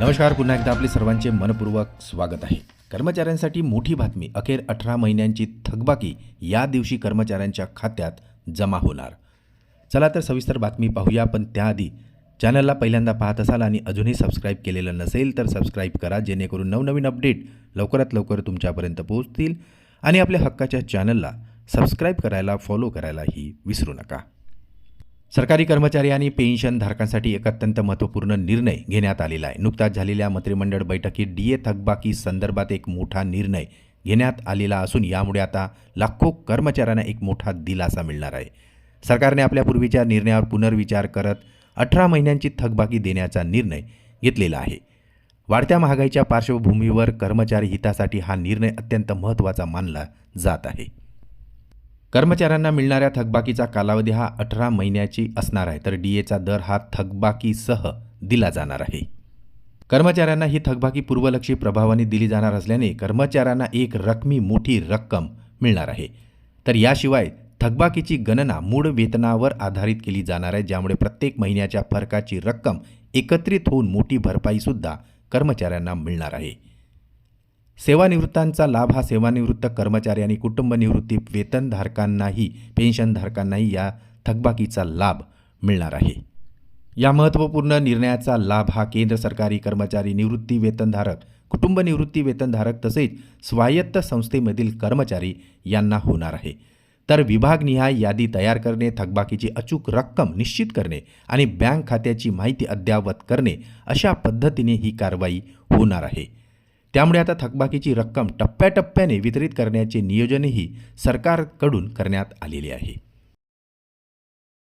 नमस्कार पुन्हा एकदा आपले सर्वांचे मनपूर्वक स्वागत आहे. कर्मचाऱ्यांसाठी मोठी बातमी अखेर अठरा महिन्यांची थकबाकी या दिवशी कर्मचाऱ्यांच्या खात्यात जमा होणार. चला तर सविस्तर बातमी पाहूया पण त्याआधी चॅनलला पहिल्यांदा पाहत असाल आणि अजूनही सबस्क्राईब केलेलं नसेल तर सबस्क्राईब करा जेणेकरून नवनवीन अपडेट लवकरात लवकर तुमच्यापर्यंत पोहोचतील. आणि आपल्या हक्काच्या चॅनलला सबस्क्राईब करायला फॉलो करायलाही विसरू नका. सरकारी कर्मचारी आणि पेन्शनधारकांसाठी एक अत्यंत महत्त्वपूर्ण निर्णय घेण्यात आलेला आहे. नुकताच झालेल्या मंत्रिमंडळ बैठकीत डी ए थकबाकी संदर्भात एक मोठा निर्णय घेण्यात आलेला असून यामुळे आता लाखो कर्मचाऱ्यांना एक मोठा दिलासा मिळणार आहे. सरकारने आपल्या पूर्वीच्या निर्णयावर पुनर्विचार करत अठरा महिन्यांची थकबाकी देण्याचा निर्णय घेतलेला आहे. वाढत्या महागाईच्या पार्श्वभूमीवर कर्मचारी हितासाठी हा निर्णय अत्यंत महत्त्वाचा मानला जात आहे. कर्मचाऱ्यांना मिळणाऱ्या थकबाकीचा कालावधी हा अठरा महिन्याची असणार आहे तर डी एचा दर हा थकबाकीसह दिला जाणार आहे. कर्मचाऱ्यांना ही थकबाकी पूर्वलक्षी प्रभावाने दिली जाणार असल्याने कर्मचाऱ्यांना एक रकमी मोठी रक्कम मिळणार आहे. तर याशिवाय थकबाकीची गणना मूळ वेतनावर आधारित केली जाणार आहे ज्यामुळे प्रत्येक महिन्याच्या फरकाची रक्कम एकत्रित होऊन मोठी भरपाईसुद्धा कर्मचाऱ्यांना मिळणार आहे. सेवानिवृत्तांचा लाभ हा सेवानिवृत्त कर्मचारी आणि कुटुंब निवृत्ती वेतनधारकांनाही पेन्शनधारकांनाही या थकबाकीचा लाभ मिळणार आहे. या महत्त्वपूर्ण निर्णयाचा लाभ हा केंद्र सरकारी कर्मचारी निवृत्ती वेतनधारक कुटुंब निवृत्ती वेतनधारक तसेच स्वायत्त संस्थेमधील कर्मचारी यांना होणार आहे. तर विभागनिहाय यादी तयार करणे थकबाकीची अचूक रक्कम निश्चित करणे आणि बँक खात्याची माहिती अद्ययावत करणे अशा पद्धतीने ही कारवाई होणार आहे. त्यामुळे आता थकबाकीची रक्कम टप्प्याटप्प्याने वितरित करण्याचे नियोजनही सरकारकडून करण्यात आलेले आहे.